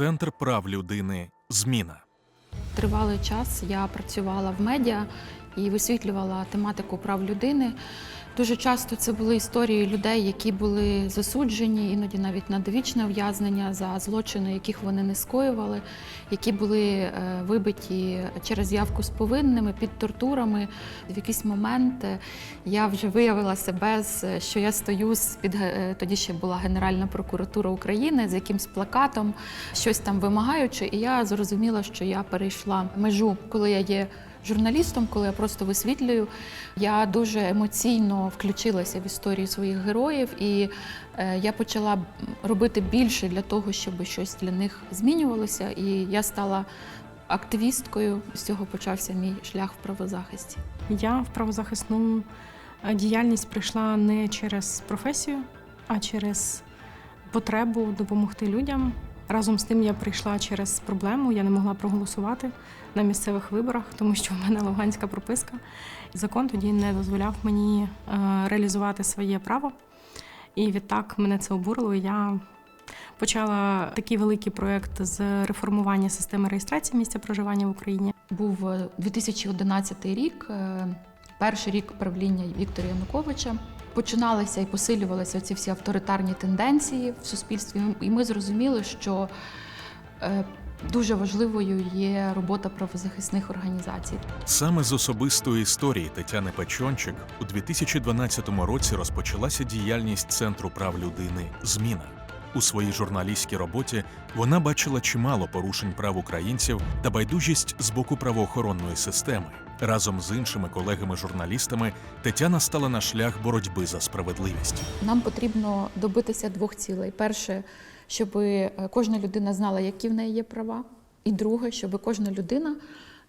Центр прав людини Зміна. Тривалий час я працювала в медіа і висвітлювала тематику прав людини. Дуже часто це були історії людей, які були засуджені, іноді навіть на довічне ув'язнення за злочини, яких вони не скоювали, які були е, вибиті через явку з повинними під тортурами. В якийсь момент е, я вже виявила себе, що я стою з під тоді ще була Генеральна прокуратура України з якимсь плакатом, щось там вимагаючи, і я зрозуміла, що я перейшла межу, коли я є журналістом, коли я просто висвітлюю. Я дуже емоційно включилася в історію своїх героїв, і е, я почала робити більше для того, щоб щось для них змінювалося. І я стала активісткою. З цього почався мій шлях в правозахисті. Я в правозахисну е, діяльність прийшла не через професію, а через потребу допомогти людям. Разом з тим я прийшла через проблему. Я не могла проголосувати на місцевих виборах, тому що в мене луганська прописка. Закон тоді не дозволяв мені е, реалізувати своє право. І відтак мене це обурило. Я почала такий великий проєкт з реформування системи реєстрації місця проживання в Україні. Був е, 2011 рік, е, перший рік правління Віктора Януковича. Починалися і посилювалися ці всі авторитарні тенденції в суспільстві, і ми зрозуміли, що е, дуже важливою є робота правозахисних організацій. Саме з особистої історії Тетяни Печончик у 2012 році розпочалася діяльність Центру прав людини Зміна. У своїй журналістській роботі вона бачила чимало порушень прав українців та байдужість з боку правоохоронної системи. Разом з іншими колегами-журналістами Тетяна стала на шлях боротьби за справедливість. Нам потрібно добитися двох цілей: перше, щоб е, кожна людина знала, які в неї є права, і друге, щоб кожна людина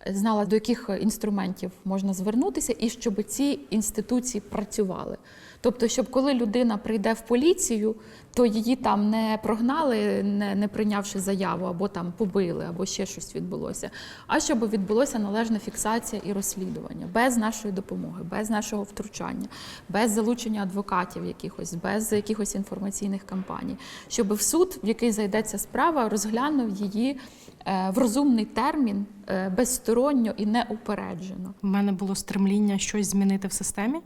знала, до яких інструментів можна звернутися, і щоб ці інституції працювали. Тобто, щоб коли людина прийде в поліцію, то її там не прогнали, не, не прийнявши заяву, або там побили, або ще щось відбулося. А щоб відбулося належна фіксація і розслідування без нашої допомоги, без нашого втручання, без залучення адвокатів якихось, без якихось інформаційних кампаній, щоб в суд, в який зайдеться справа, розглянув її е, в розумний термін, е, безсторонньо і неупереджено. У мене було стремління щось змінити в системі.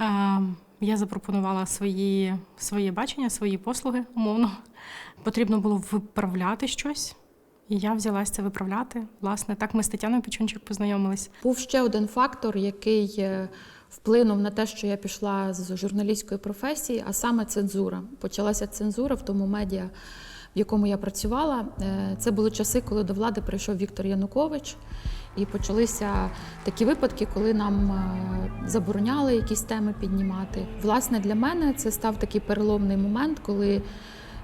Е, Я запропонувала свої, своє бачення, свої послуги, умовно. Потрібно було виправляти щось, і я взялася це виправляти. Власне, так ми з Тетяною Печунчик познайомились. Був ще один фактор, який е, вплинув на те, що я пішла з журналістської професії, а саме цензура. Почалася цензура в тому медіа, якому я працювала. Е, Це були часи, коли до влади прийшов Віктор Янукович. І почалися такі випадки, коли нам е, забороняли якісь теми піднімати. Власне, для мене це став такий переломний момент, коли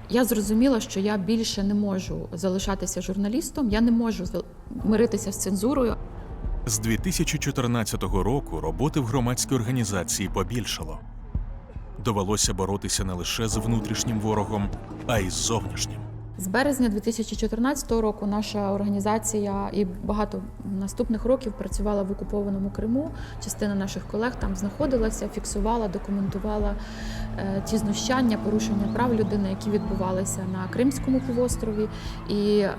я зрозуміла, що я більше не можу залишатися журналістом, я не можу миритися з цензурою. З 2014 року роботи в громадській організації побільшало. Довелося боротися не лише з внутрішнім ворогом, а й з зовнішнім. З березня 2014 року наша організація і багато наступних років працювала в окупованому Криму. Частина наших колег там знаходилася, фіксувала, документувала е, ті знущання, порушення прав людини, які відбувалися на Кримському півострові, і е,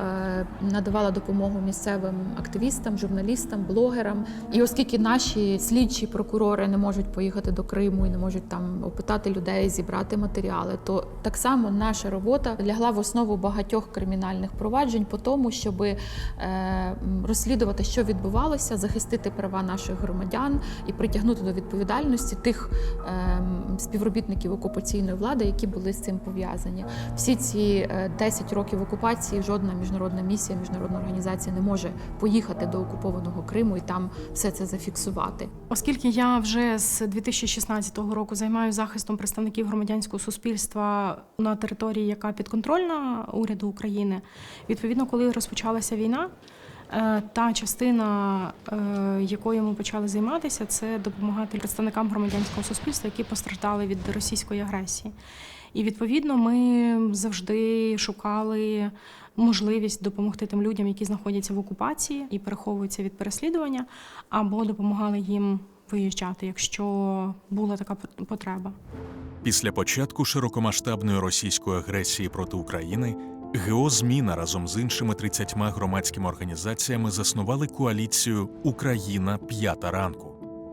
надавала допомогу місцевим активістам, журналістам, блогерам. І оскільки наші слідчі прокурори не можуть поїхати до Криму і не можуть там опитати людей, зібрати матеріали, то так само наша робота лягла в основу багатьох кримінальних проваджень по тому, щоб е, розслідувати, що відбувалося, захистити права наших громадян і притягнути до відповідальності тих е, співробітників окупаційної влади, які були з цим пов'язані. Всі ці е, 10 років окупації жодна міжнародна місія, міжнародна організація не може поїхати до окупованого Криму і там все це зафіксувати. Оскільки я вже з 2016 року займаю захистом представників громадянського суспільства на території, яка підконтрольна уряду України, відповідно, коли розпочалася війна, е, та частина, е, якою ми почали займатися, це допомагати представникам громадянського суспільства, які постраждали від російської агресії. І відповідно ми завжди шукали можливість допомогти тим людям, які знаходяться в окупації і переховуються від переслідування, або допомагали їм виїжджати, якщо була така потреба. Після початку широкомасштабної російської агресії проти України ГО «Зміна» разом з іншими 30 громадськими організаціями заснували коаліцію Україна п'ята ранку.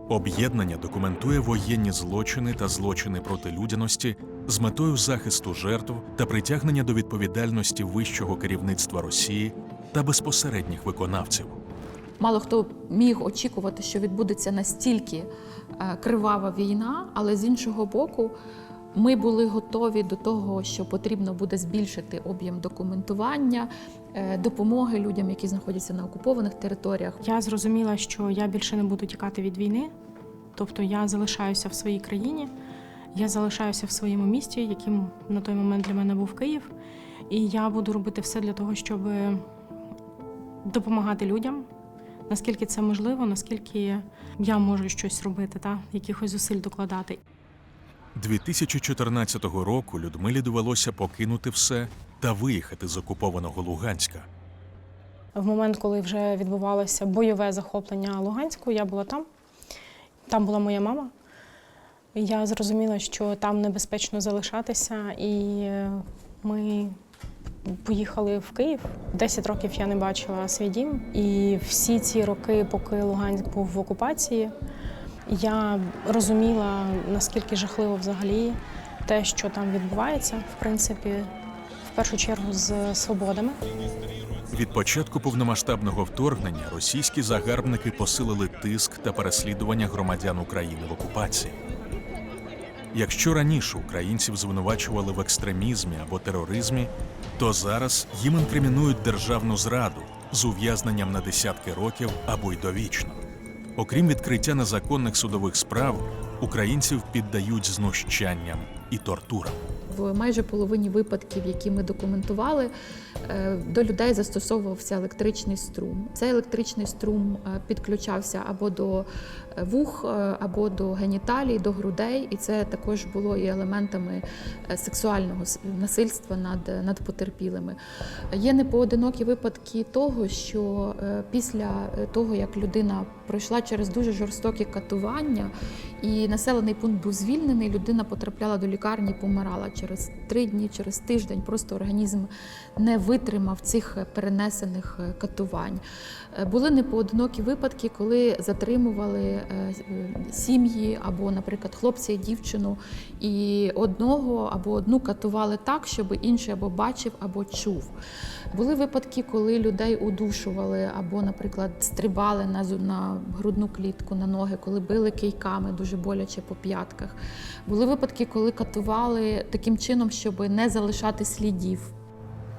Об'єднання документує воєнні злочини та злочини проти людяності з метою захисту жертв та притягнення до відповідальності вищого керівництва Росії та безпосередніх виконавців. Мало хто міг очікувати, що відбудеться настільки е, кривава війна, але з іншого боку, ми були готові до того, що потрібно буде збільшити об'єм документування, е, допомоги людям, які знаходяться на окупованих територіях. Я зрозуміла, що я більше не буду тікати від війни, тобто я залишаюся в своїй країні, я залишаюся в своєму місті, яким на той момент для мене був Київ. І я буду робити все для того, щоб допомагати людям, наскільки це можливо, наскільки я можу щось робити, та якихось зусиль докладати. 2014 року Людмилі довелося покинути все та виїхати з окупованого Луганська. В момент, коли вже відбувалося бойове захоплення Луганську, я була там. Там була моя мама. Я зрозуміла, що там небезпечно залишатися, і ми поїхали в Київ. Десять років я не бачила свій дім. І всі ці роки, поки Луганськ був в окупації, я розуміла, наскільки жахливо взагалі те, що там відбувається, в принципі, в першу чергу з свободами. Від початку повномасштабного вторгнення російські загарбники посилили тиск та переслідування громадян України в окупації. Якщо раніше українців звинувачували в екстремізмі або тероризмі, то зараз їм інкримінують державну зраду з ув'язненням на десятки років або й довічно. Окрім відкриття незаконних судових справ, українців піддають знущанням і тортурам. В майже половині випадків, які ми документували, е, до людей застосовувався електричний струм. Цей електричний струм е, підключався або до е, вух, е, або до геніталій, до грудей, і це також було і елементами е, сексуального насильства над, над потерпілими. Є непоодинокі випадки того, що е, після того, як людина пройшла через дуже жорстокі катування, і населений пункт був звільнений, людина потрапляла до лікарні помирала через три дні, через тиждень. Просто організм не витримав цих перенесених катувань. Е, Були непоодинокі випадки, коли затримували е, е, сім'ї або, наприклад, хлопця і дівчину, і одного або одну катували так, щоб інший або бачив, або чув. Були випадки, коли людей удушували або, наприклад, стрибали на, на грудну клітку, на ноги, коли били кийками дуже боляче по п'ятках. Були випадки, коли катували таким чином, щоб не залишати слідів.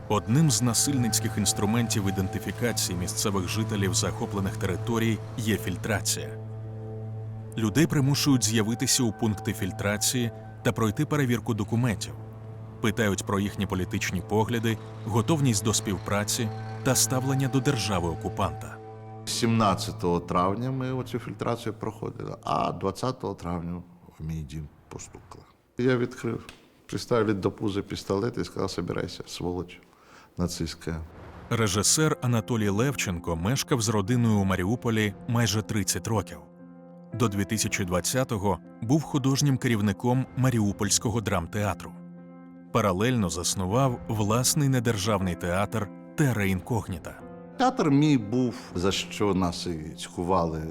Одним з насильницьких інструментів ідентифікації місцевих жителів захоплених територій є фільтрація. Людей примушують з'явитися у пункти фільтрації та пройти перевірку документів, питають про їхні політичні погляди, готовність до співпраці та ставлення до держави окупанта. 17 травня ми оцю фільтрацію проходили, а 20 травня в мій дім постукали. Я відкрив, приставили до пузи пістолет і сказав, собирайся, сволоч нацистська. Режисер Анатолій Левченко мешкав з родиною у Маріуполі майже 30 років. До 2020-го був художнім керівником Маріупольського драмтеатру. Паралельно заснував власний недержавний театр Терра Інкогніта. Театр мій був, за що нас і цькували,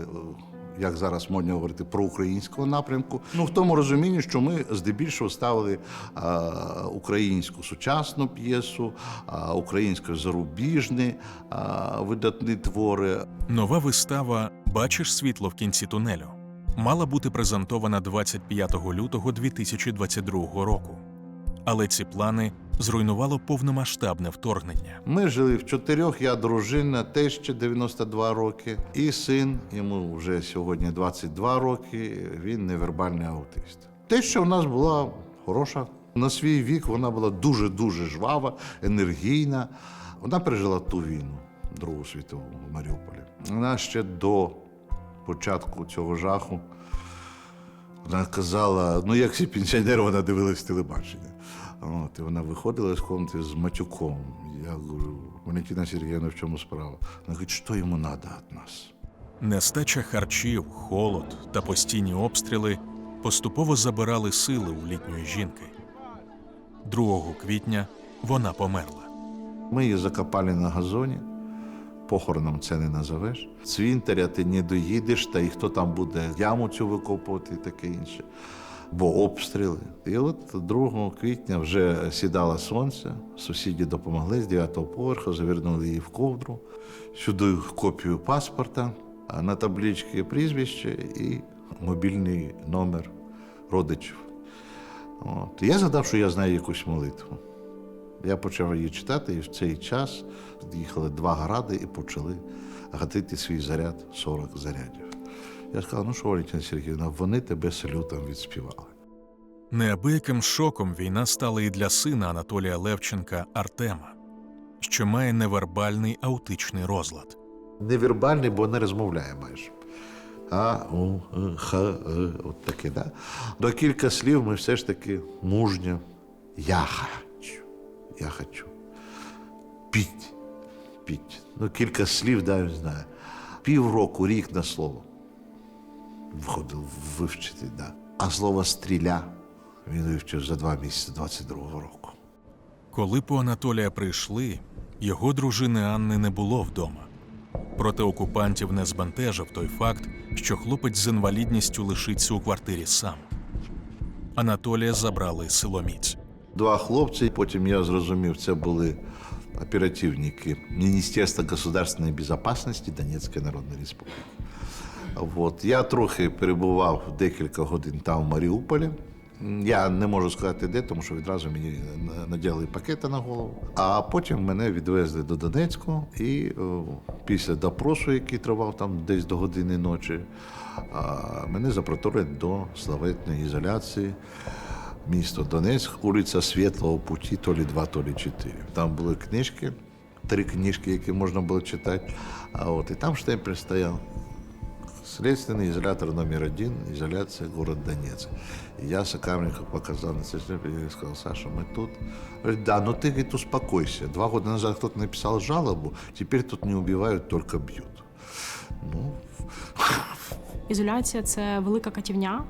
як зараз модно говорити, про українського напрямку. Ну, в тому розумінні, що ми здебільшого ставили е, українську сучасну п'єсу, е, українсько зарубіжні е, видатні твори. Нова вистава Бачиш світло в кінці тунелю мала бути презентована 25 лютого 2022 року. Але ці плани зруйнувало повномасштабне вторгнення. Ми жили в чотирьох, я дружина, теща 92 роки, і син, йому вже сьогодні 22 роки, він невербальний аутист. Те, що в нас була хороша, на свій вік вона була дуже-дуже жвава, енергійна. Вона пережила ту війну, Другу світову в Маріуполі. Вона ще до початку цього жаху вона казала, ну як всі пенсіонери, вона дивилась телебачення. От, і вона виходила з комнати з матюком. Я говорю, Валентина Сергіївна, в чому справа? Вона говорить, що йому треба від нас? Нестача харчів, холод та постійні обстріли поступово забирали сили у літньої жінки. 2 квітня вона померла. Ми її закопали на газоні. Похороном це не назовеш. Цвинтаря ти не доїдеш, та і хто там буде яму цю викопувати і таке інше. Бо обстріли. І от 2 квітня вже сідало сонце, сусіди допомогли з 9-го поверху, завернули її в ковдру, сюди копію паспорта, на табличці прізвище і мобільний номер родичів. От. Я згадав, що я знаю якусь молитву. Я почав її читати, і в цей час їхали два гради і почали гатити свій заряд 40 зарядів. Я сказав, ну що, Валентина Сергіївна, вони тебе салютом відспівали. Неабияким шоком війна стала і для сина Анатолія Левченка Артема, що має невербальний аутичний розлад. Невербальний, бо не розмовляє майже. А, у, е, х, е, от таке, да? До кілька слів ми все ж таки мужньо. Я хочу. Я хочу. Піть. Піть. Ну, кілька слів, да, не знаю. Півроку, рік на слово. Входив вивчити, да. А слово стріля він вивчив за два місяці 22-го року. Коли по Анатолія прийшли, його дружини Анни не було вдома. Проте окупантів не збентежив той факт, що хлопець з інвалідністю лишиться у квартирі сам. Анатолія забрали силоміць. Два хлопці, потім я зрозумів, це були оперативники Міністерства государственної безпеки Донецької Народної Республіки. От. Я трохи перебував декілька годин там в Маріуполі. Я не можу сказати де, тому що відразу мені наділи пакети на голову. А потім мене відвезли до Донецьку, і о, після допросу, який тривав там десь до години ночі, а, мене запроторили до славетної ізоляції Місто Донецьк, вулиця Світлого Путі, то лі 2, то лі 4. Там були книжки, три книжки, які можна було читати. А от і там штемпель стояв. Следственный изолятор номер один, изоляция город Донецк. И я сокамернику показал на цей штемпель, я сказал, Саша, мы тут. Говорит, да, но ты, говорит, успокойся. Два года назад кто-то написал жалобу, теперь тут не убивают, только бьют. Ну, Ізоляція це велика катівня,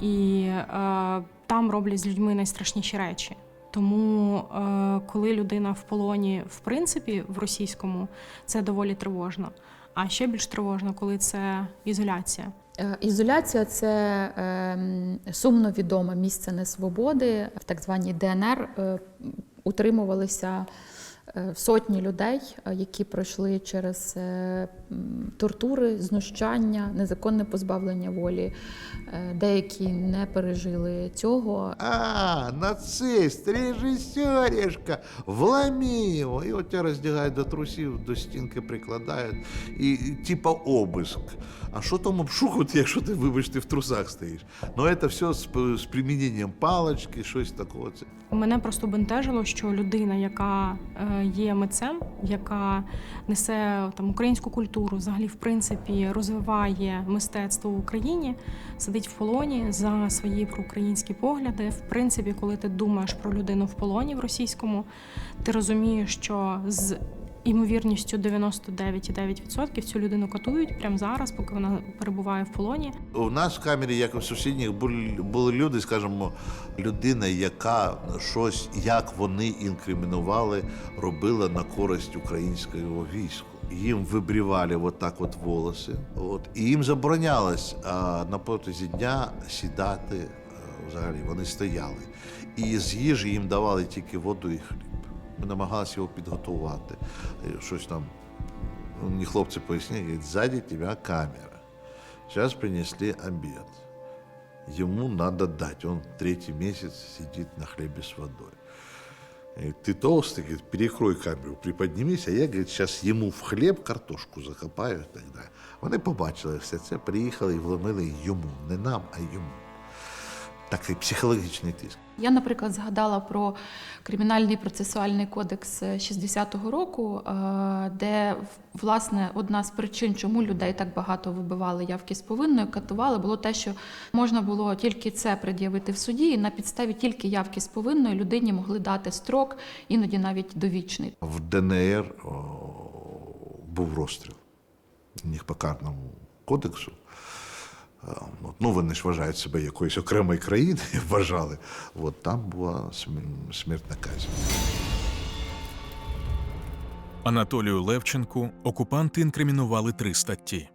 і е, там роблять з людьми найстрашніші речі. Тому, е, коли людина в полоні, в принципі, в російському, це доволі тривожно. А ще більш тривожно, коли це ізоляція. Е, Ізоляція це ем, сумно відоме місце несвободи. В так званій ДНР е, утримувалися сотні людей, е, які пройшли через е, тортури, знущання, незаконне позбавлення волі. Е, Деякі не пережили цього. А, нацист, режиссеришка, вломи его. И вот тебя раздягают до трусів, до стінки прикладають, і, і типа обиск. А що там обшукувати, якщо ти, вибачте, в трусах стоїш? Ну, це все з, з приміненням палочки, щось такого. Мене просто бентежило, що людина, яка е, є митцем, яка несе там українську культуру, взагалі, в принципі, розвиває мистецтво в Україні, сидить в полоні за свої проукраїнські погляди. В принципі, коли ти думаєш про людину в полоні в російському, ти розумієш, що з імовірністю 99,9% цю людину катують прямо зараз, поки вона перебуває в полоні. У нас в камері, як і в сусідніх, були, люди, скажімо, людина, яка щось, як вони інкримінували, робила на користь українського війську. Їм вибрівали от так от волоси, от, і їм заборонялось а, на протязі дня сідати. е, Взагалі вони стояли. І з їжі їм давали тільки воду і хліб Ми намагалися його підготувати. Е, Щось там Ну, Мне хлопцы пояснили, говорит, сзади тебя камера. Сейчас принесли обед. Ему надо дать. Он третий месяц сидит на хлебе с водой. Говорит, ты толстый, говорит, перекрой камеру, приподнимись, а я, говорит, сейчас ему в хлеб картошку закопаю і так далі. Вони побачили все це, приїхали і вломили йому. Не нам, а йому. Такий психологічний тиск. Я, наприклад, згадала про кримінальний процесуальний кодекс 60-го року, е, де власне одна з причин, чому людей так багато вибивали явки з повинною, катували, було те, що можна було тільки це пред'явити в суді, і на підставі тільки явки з повинною людині могли дати строк, іноді навіть довічний. В ДНР о, був розстріл. Них по карному кодексу. Е, от, Ну, вони ж вважають себе якоюсь окремою країною, вважали. От там була смер- смертна казнь. Анатолію Левченку окупанти інкримінували три статті: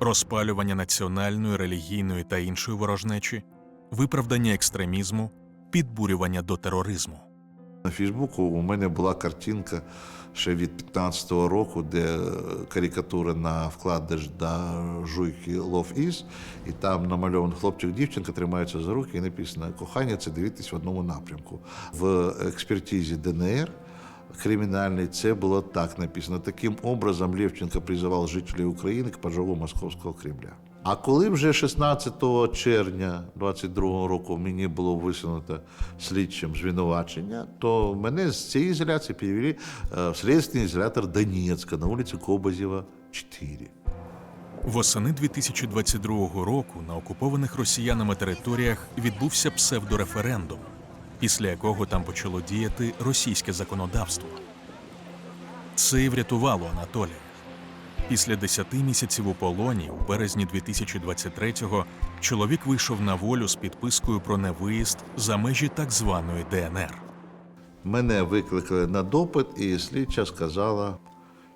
розпалювання національної, релігійної та іншої ворожнечі, виправдання екстремізму, підбурювання до тероризму. На Фейсбуку у мене була картинка ще від 15-го року, де карикатура на вкладиш до жуйки Love Is, і там намальований хлопчик, дівчинка тримаються за руки, і написано кохання це дивитись в одному напрямку. В експертизі ДНР кримінальной це было так написано. Таким образом Левченко призывал жителей України к поджогу Московського Кремля. А коли вже 16 червня 22 року мені було висунуто слідчим звинувачення, то мене з цієї ізоляції перевели е, в слідственний ізолятор Донецька на вулиці Кобазєва, 4. Восени 2022 року на окупованих росіянами територіях відбувся псевдореферендум, після якого там почало діяти російське законодавство. Це й врятувало Анатолія. Після 10 місяців у полоні, у березні 2023-го, чоловік вийшов на волю з підпискою про невиїзд за межі так званої ДНР. Мене викликали на допит, і слідча сказала: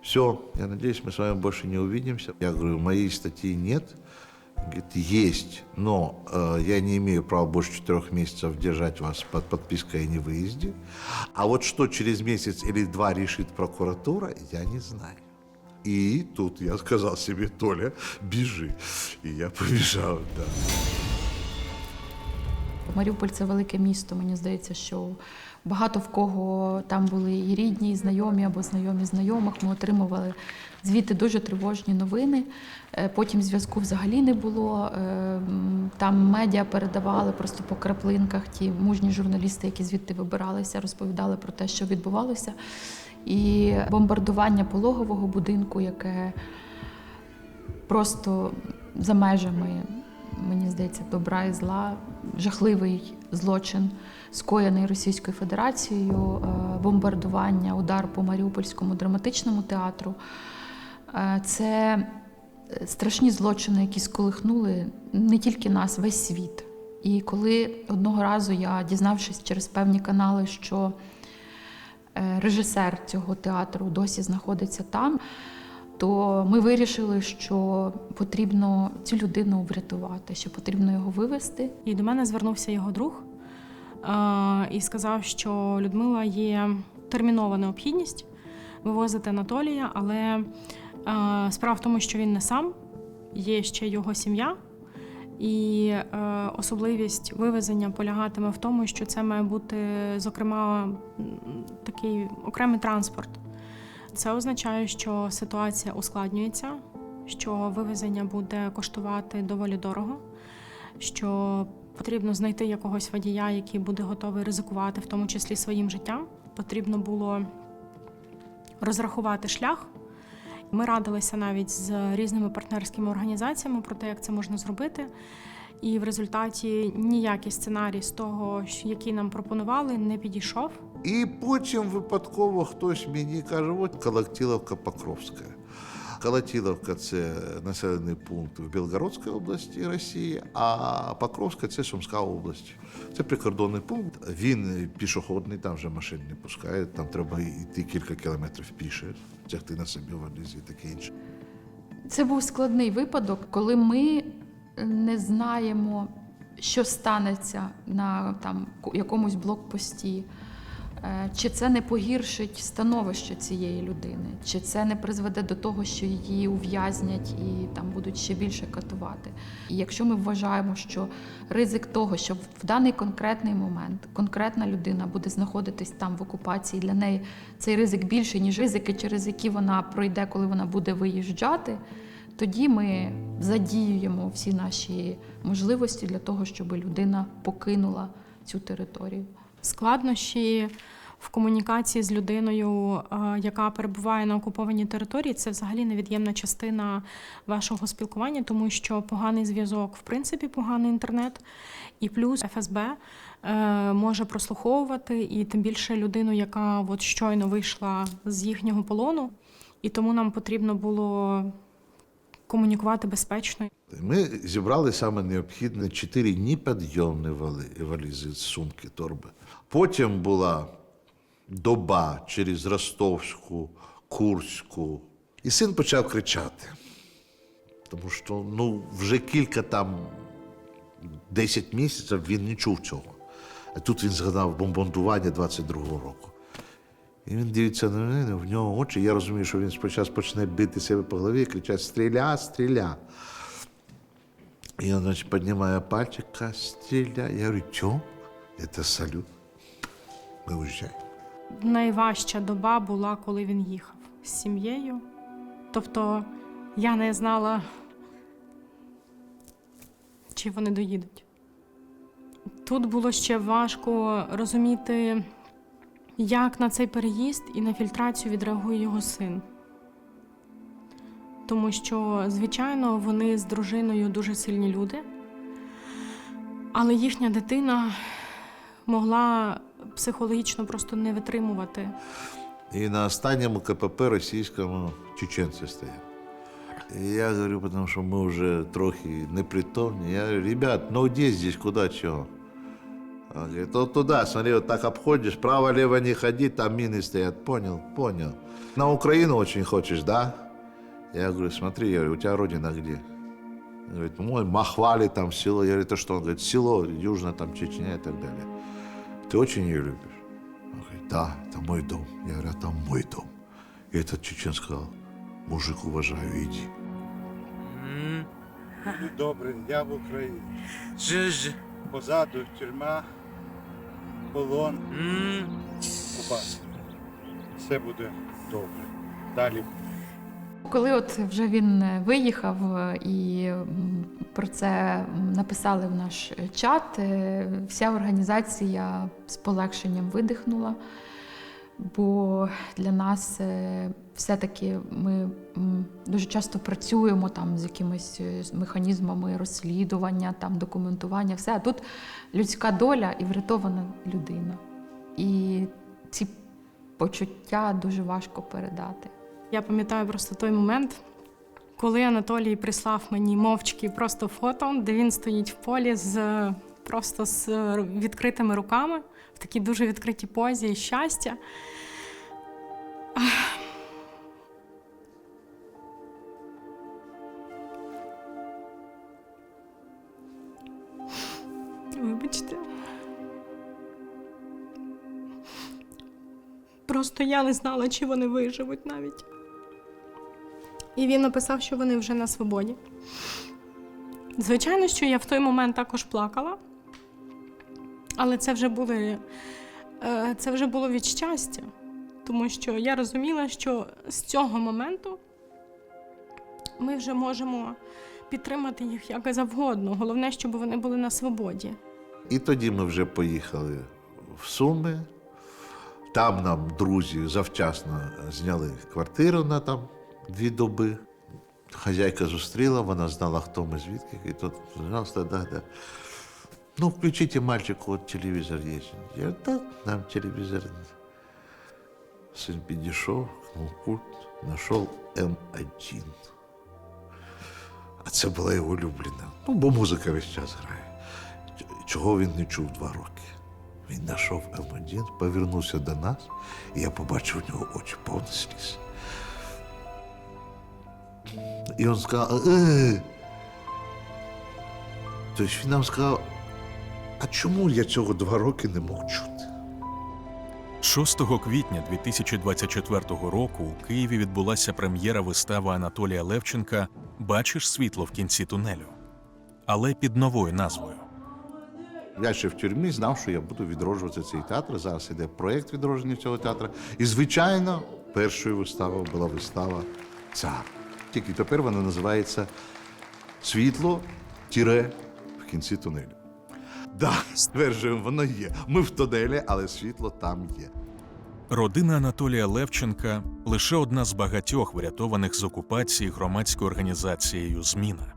все, я надеюсь, мы с вами больше не увидимся. Я говорю, моей статьи нет. Говорит, есть, но э, я не имею права больше четырех месяцев держать вас под подпиской о невыезде. А вот что через месяц или два решит прокуратура, я не знаю. И тут я сказал себе, Толя, бежи. И я побежал, да. Маріуполь це велике місто. Мені здається, що багато в кого там були і рідні, і знайомі або знайомі знайомих. Ми отримували звідти дуже тривожні новини. Е, Потім зв'язку взагалі не було. Е, Там медіа передавали просто по краплинках. Ті мужні журналісти, які звідти вибиралися, розповідали про те, що відбувалося. І бомбардування пологового будинку, яке просто за межами, мені здається, добра і зла, жахливий злочин, скоєний Російською Федерацією, е, бомбардування, удар по Маріупольському драматичному театру. Е, Це страшні злочини, які сколихнули не тільки нас, весь світ. І коли одного разу я, дізнавшись через певні канали, що режисер цього театру досі знаходиться там, то ми вирішили, що потрібно цю людину врятувати, що потрібно його вивести. І до мене звернувся його друг е, і сказав, що Людмила є термінова необхідність вивозити Анатолія, але е, справа в тому, що він не сам, є ще його сім'я. І е, особливість вивезення полягатиме в тому, що це має бути, зокрема, такий окремий транспорт. Це означає, що ситуація ускладнюється, що вивезення буде коштувати доволі дорого, що потрібно знайти якогось водія, який буде готовий ризикувати, в тому числі своїм життям. Потрібно було розрахувати шлях. Ми радилися навіть з різними партнерськими організаціями про те, як це можна зробити. І в результаті ніякий сценарій з того, який нам пропонували, не підійшов. І потім випадково хтось мені каже, от Колотіловка Покровська. Колотіловка це населений пункт в Білгородській області Росії, а Покровська це Сумська область. Це прикордонний пункт. Він пішохідний, там вже машин не пускають, там треба йти кілька кілометрів піше, тягти на собі валізи і таке інше. Це був складний випадок, коли ми не знаємо, що станеться на там якомусь блокпості. Е, Чи це не погіршить становище цієї людини, чи це не призведе до того, що її ув'язнять і там будуть ще більше катувати. І якщо ми вважаємо, що ризик того, що в даний конкретний момент конкретна людина буде знаходитись там в окупації, для неї цей ризик більший, ніж ризики, через які вона пройде, коли вона буде виїжджати, тоді ми задіюємо всі наші можливості для того, щоб людина покинула цю територію. Складнощі в комунікації з людиною, е, яка перебуває на окупованій території, це взагалі невід'ємна частина вашого спілкування, тому що поганий зв'язок, в принципі, поганий інтернет, і плюс ФСБ е, може прослуховувати, і тим більше людину, яка от щойно вийшла з їхнього полону, і тому нам потрібно було комунікувати безпечно. Ми зібрали саме необхідне чотири непідйомні вали- валізи, сумки, торби. Потім була доба через Ростовську, Курську. І син почав кричати. Тому що ну, вже кілька там 10 місяців він не чув цього. А тут він згадав бомбардування 22-го року. І він дивиться на мене, в нього очі. Я розумію, що він спочатку почне бити себе по голові і кричати Стріля, стріля. І він, значить, піднімає пальчик, каже. Я говорю, Тьом, це салют. Ми уїжджаємо. Найважча доба була, коли він їхав з сім'єю. Тобто я не знала, чи вони доїдуть. Тут було ще важко розуміти, як на цей переїзд і на фільтрацію відреагує його син. Тому що, звичайно, вони з дружиною дуже сильні люди, але їхня дитина могла психологічно просто не витримувати. І на останньому КПП російському чеченці стояв. І я говорю, тому що ми вже трохи непритомні. Я говорю, ребят, ну де здесь, куди, чого? Он говорит, вот туда, смотри, вот так обходишь, право-лево не ходи, там мины стоят. Понял, понял. На Украину очень хочешь, да? Я говорю, смотри, я говорю, у тебя родина где? Он говорит, мой Махвали там село. Я говорю, это что? Он говорит, село, южно там Чечня и так далее. Ты очень ее любишь? Он говорит, да, это мой дом. Я говорю, а там мой дом. И этот чечен сказал, мужик, уважаю, иди. Добре, я в Україні. Жиж. Позаду тюрма, полон, М. окупація. Все буде добре. Далі коли от вже він е, виїхав е, і про це написали в наш чат, е, вся організація з полегшенням видихнула. Бо для нас все-таки ми дуже часто працюємо там з якимись механізмами розслідування, там документування, все. А тут людська доля і врятована людина. І ці почуття дуже важко передати. Я пам'ятаю просто той момент, коли Анатолій прислав мені мовчки просто фото, де він стоїть в полі з просто з відкритими руками, в такій дуже відкритій позі і щастя. Просто я не знала, чи вони виживуть навіть. І він написав, що вони вже на свободі. Звичайно, що я в той момент також плакала, але це вже були, е, це вже було від щастя, тому що я розуміла, що з цього моменту ми вже можемо підтримати їх як завгодно. Головне, щоб вони були на свободі. І тоді ми вже поїхали в Суми. Там нам друзі завчасно зняли квартиру на там дві доби. Хазяйка зустріла, вона знала, хто ми звідки. І тут, да, да. Ну, включите мальчику, от телевізор є. Я так, нам телевізор. Син підійшов, пульт, знайшов М1. А це була його улюблена. Ну, бо музика весь час грає. Чого він не чув два роки. Він знайшов М1, повернувся до нас, і я побачив у нього очі повні сліз. І він сказав. Тобто він нам сказав, а чому я цього два роки не мог чути? 6 квітня 2024 року у Києві відбулася прем'єра вистави Анатолія Левченка Бачиш світло в кінці тунелю, але під новою назвою. Я ще в тюрмі знав, що я буду відроджувати цей театр. Зараз іде проєкт відродження цього театру. І, звичайно, першою виставою була вистава Цар. Тільки тепер вона називається Світло тіре в кінці тунелю. Да, стверджуємо, воно є. Ми в тунелі, але світло там є. Родина Анатолія Левченка лише одна з багатьох врятованих з окупації громадською організацією Зміна.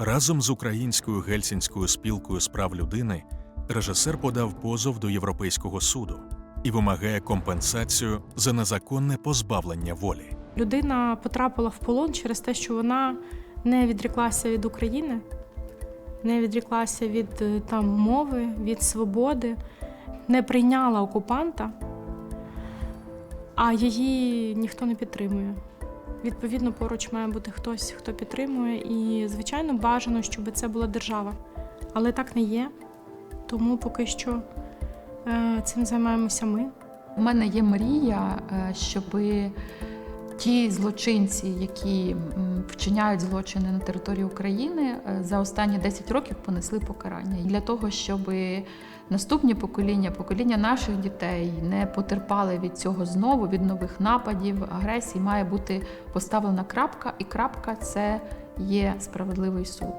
Разом з українською гельсінською спілкою з прав людини режисер подав позов до Європейського суду і вимагає компенсацію за незаконне позбавлення волі. Людина потрапила в полон через те, що вона не відріклася від України, не відріклася від е, там мови, від свободи, не прийняла окупанта. а її ніхто не підтримує. Відповідно, поруч має бути хтось, хто підтримує, і звичайно бажано, щоб це була держава. Але так не є. Тому поки що е, цим займаємося ми. У мене є мрія, щоб ті злочинці, які вчиняють злочини на території України, е, за останні 10 років понесли покарання. Для того, щоб наступні покоління, покоління наших дітей не потерпали від цього знову, від нових нападів, агресій, має бути поставлена крапка, і крапка це є справедливий суд.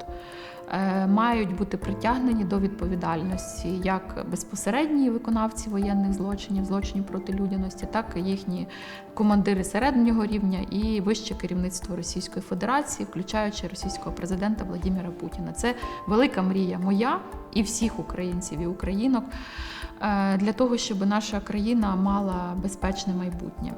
Е, Мають бути притягнені до відповідальності як безпосередні виконавці воєнних злочинів, злочинів проти людяності, так і їхні командири середнього рівня і вище керівництво Російської Федерації, включаючи російського президента Владимира Путіна. Це велика мрія моя і всіх українців і українок е, для того, щоб наша країна мала безпечне майбутнє.